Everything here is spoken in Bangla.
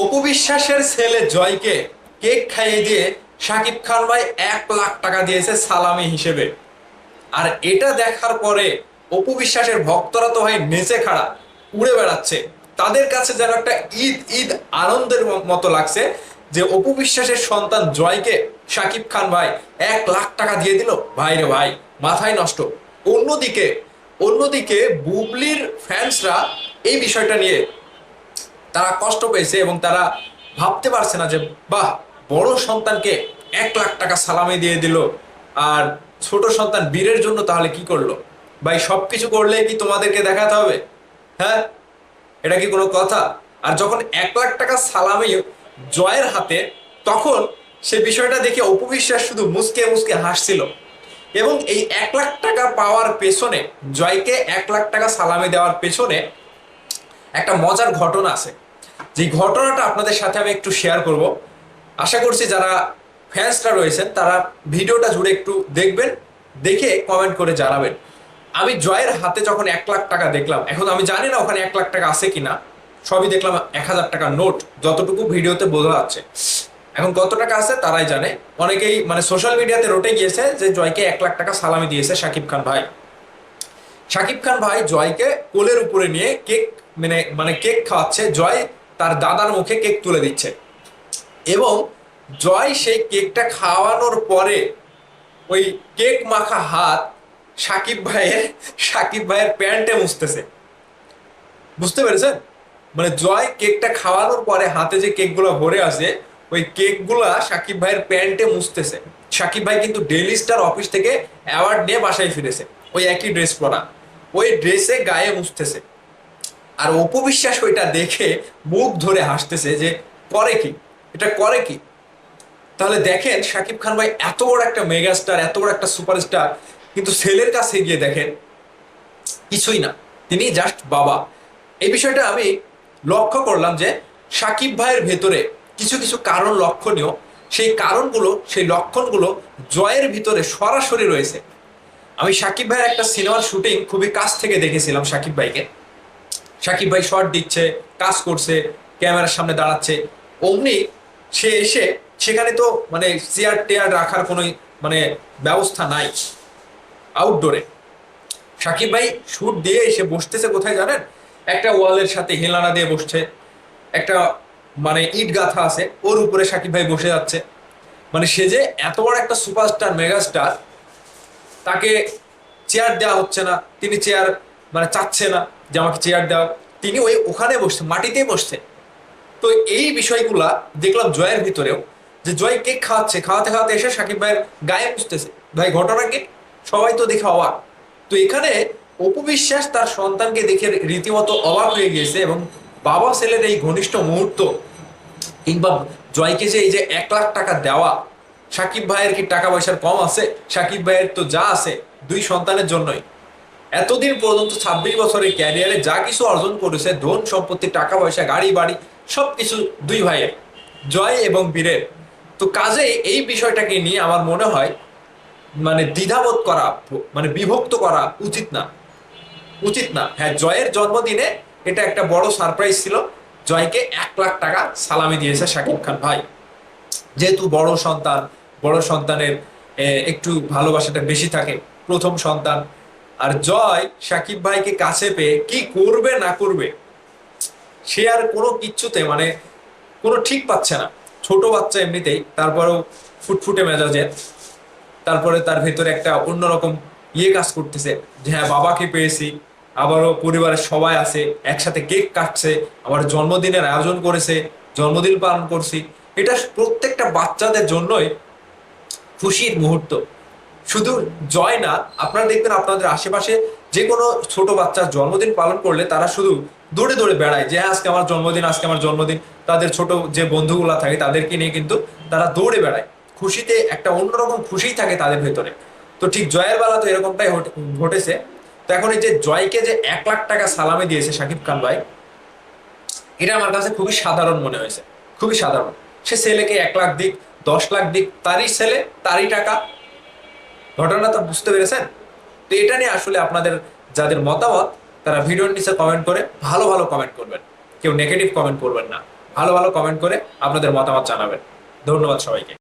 অপু বিশ্বাসের ছেলে জয়কে কেক খাইয়ে দিয়ে শাকিব খান ভাই এক লাখ টাকা দিয়েছে সালামি হিসেবে। আর এটা দেখার পরে অপু বিশ্বাসের ভক্তরা তো ভাই নেচে খাড়া, উড়ে বেড়াচ্ছে। তাদের কাছে যেন একটা ঈদ ঈদ আনন্দের মতো লাগছে যে অপু বিশ্বাসের সন্তান জয়কে শাকিব খান ভাই এক লাখ টাকা দিয়ে দিল। ভাই রে ভাই, মাথায় নষ্ট। অন্যদিকে অন্যদিকে বুবলির ফ্যান্সরা এই বিষয়টা নিয়ে তারা কষ্ট পেয়েছে এবং তারা ভাবতে পারছে না যে, বাহ, বড় সন্তানকে এক লাখ টাকা সালামি দিয়ে দিল। আর ছোট সন্তান বীরের জন্য তাহলে কি করল? ভাই, সবকিছু করলে কি তোমাদেরকে দেখাতে হবে? হ্যাঁ? এটা কি কোনো কথা? আর যখন এক লাখ টাকা সালামি জয়ের হাতে, তখন সে বিষয়টা দেখে অপবিশ্বাস শুধু মুসকে মুসকে হাসছিল। এবং এই এক লাখ টাকা পাওয়ার পেছনে, জয়কে এক লাখ টাকা সালামি দেওয়ার পেছনে একটা মজার ঘটনা আছে। যে ঘটনাটা আপনাদের সাথে আমি একটু শেয়ার করব, আশা করছি যারা ফ্যান্সরা রয়েছেন, তারা ভিডিওটা জুড়ে একটু দেখবেন, দেখে কমেন্ট করে জানাবেন। আমি জয়ের হাতে যখন এক লাখ টাকা দেখলাম, এখন আমি জানি না ওখানে এক লাখ টাকা আছে কিনা, সবই দেখলাম এক হাজার টাকা নোট যতটুকু ভিডিওতে বোঝা যাচ্ছে। এখন কত টাকা আছে তারাই জানে। অনেকেই মানে সোশ্যাল মিডিয়াতে রটে গিয়েছে যে জয়কে এক লাখ টাকা সালামি দিয়েছে শাকিব খান ভাই। শাকিব খান ভাই জয়কে কোলের উপরে নিয়ে কেক মানে মানে কেক খাওয়াচ্ছে। জয় তার দাদার মুখে কেক তুলে দিচ্ছে। এবং জয় সেই কেকটা খাওয়ানোর পরে ওই কেক মাখা হাত সাকিব ভাইয়ের সাকিব ভাইয়ের প্যান্টে মুছতেছে। বুঝতে পেরেছেন? মানে জয় কেকটা খাওয়ানোর পরে হাতে যে কেকগুলো ভরে আছে ওই কেকগুলা সাকিব ভাইয়ের প্যান্টে মুছতেছে। সাকিব ভাই কিন্তু ডেইলি স্টার অফিস থেকে অ্যাওয়ার্ড নিয়ে বাসায় ফিরেছে। ওই একই ড্রেস পরা। ওই ড্রেসে গায়ে মুছতেছে। আর অপবিশ্বাস ওইটা দেখে মুখ ধরে হাসতেছে যে, করে কি? এটা করে কি? তাহলে দেখেন শাকিব খান ভাই এত বড় একটা মেগাস্টার, এত বড় একটা সুপারস্টার, কিন্তু ছেলের কাছে গিয়ে দেখেন কিছুই না। তিনি জাস্ট বাবা। এই বিষয়টা আমি লক্ষ্য করলাম যে, সাকিব ভাইয়ের ভেতরে কিছু কিছু কারণ লক্ষণীয়। সেই কারণগুলো, সেই লক্ষণগুলো জয়ের ভিতরে সরাসরি রয়েছে। আমি সাকিব ভাইয়ের একটা সিনেমার শুটিং খুবই কাছ থেকে দেখেছিলাম সাকিব ভাইকে। সাকিব ভাই শর্ট দিচ্ছে, কাজ করছে, ক্যামেরার সামনে দাঁড়াচ্ছে। অমনি সে এসে, সেখানে তো মানে চেয়ার টেয়ার রাখার কোনো মানে ব্যবস্থা নাই। আউটডোরে সাকিব ভাই শুট দিয়ে এসে বসতেছে কোথায় জানেন? একটা ওয়ালের সাথে হেলানা দিয়ে বসছে। একটা মানে ইট গাথা আছে, ওর উপরে সাকিব ভাই বসে যাচ্ছে। মানে সে যে এত বড় একটা সুপারস্টার মেগাস্টার তাকে চেয়ার দেওয়া হচ্ছে না। তিনি চেয়ার মানে চাচ্ছে না যে আমাকে চেয়ার দেওয়া তিনি ওই ওখানে বসছে, মাটিতেই বসছে। তো এই বিষয়গুলা দেখলাম জয়ের ভিতরেও, যে জয় কেক খাওয়াচ্ছে? খাওয়াতে খাওয়াতে এসে সাকিব ভাইয়ের গায়ে পুষতেছে ভাই ঘটনা কি সবাই তো দেখে অবাক। তো এখানে অপবিশ্বাস তার সন্তানকে দেখে রীতিমতো অবাক হয়ে গিয়েছে এবং বাবা ছেলের এই ঘনিষ্ঠ মুহূর্ত কিংবা জয়কে যে এই যে এক লাখ টাকা দেওয়া, সাকিব ভাইয়ের কি টাকা পয়সার কম আছে? সাকিব ভাইয়ের তো যা আছে, দুই সন্তানের জন্যই। এতদিন পর্যন্ত ছাব্বিশ বছরের ক্যারিয়ারে যা কিছু অর্জন করেছে, ধন সম্পত্তি টাকা পয়সা গাড়ি বাড়ি সবকিছু দুই ভাইয়ের। জয় এবং বীরের। তো কাজে এই বিষয়টাকে নিয়ে আমার মনে হয় মানে দ্বিধাবোধ করা মানে বিভক্ত করা উচিত না। উচিত না। হ্যাঁ জয়ের জন্মদিনে এটা একটা বড় সারপ্রাইজ ছিল। জয়কে এক লাখ টাকা সালামি দিয়েছে শাকিব খান ভাই। যেহেতু বড় সন্তান, বড় সন্তানের একটু ভালোবাসাটা বেশি থাকে। প্রথম সন্তান আর জয় সাকিব ভাইকে কাছে পেয়ে কি করবে না করবে, সে আর কোনো কিচ্ছুতে মানে কোনো ঠিক পাচ্ছে না। ছোট বাচ্চা এমনিতেই, তারপরেও ফুটফুটে মেজাজের তারপরে তার ভেতরে একটা অন্যরকম ইয়ে কাজ করতেছে যে হ্যাঁ বাবাকে পেয়েছি, আবারও পরিবারের সবাই আছে, একসাথে কেক কাটছে, আবার জন্মদিনের আয়োজন করেছে, জন্মদিন পালন করছি। এটা প্রত্যেকটা বাচ্চাদের জন্যই খুশির মুহূর্ত। শুধু জয় না আপনারা দেখবেন আপনাদের আশেপাশে যে কোনো ছোট বাচ্চার জন্মদিন পালন করলে তারা শুধু দৌড়ে দৌড়ে বেড়ায় যে হ্যাঁ, আজকে আমার জন্মদিন আজকে আমার জন্মদিন। তাদের ছোট যে বন্ধুগুলো থাকে তাদেরকে নিয়ে কিন্তু তারা দৌড়ে বেড়ায়। খুশিতে একটা অন্যরকম খুশি থাকে তাদের ভেতরে। তো ঠিক জয়ের বেলা তো এরকমটাই ঘটেছে। তো এখন এই যে জয়কে যে এক লাখ টাকা সালামি দিয়েছে শাকিব খান ভাই এটা আমার কাছে খুবই সাধারণ মনে হয়েছে। খুবই সাধারণ। সে ছেলেকে এক লাখ দিক দশ লাখ দিক তারই ছেলে তারই টাকা ঘটনা তো বুঝতে পেরেছেন? তো এটা নিয়ে আসলে আপনাদের যাদের মতামত, তারা ভিডিওর নিচে কমেন্ট করে ভালো ভালো কমেন্ট করবেন। কেউ নেগেটিভ কমেন্ট করবেন না। ভালো ভালো কমেন্ট করে আপনাদের মতামত জানাবেন। ধন্যবাদ সবাইকে।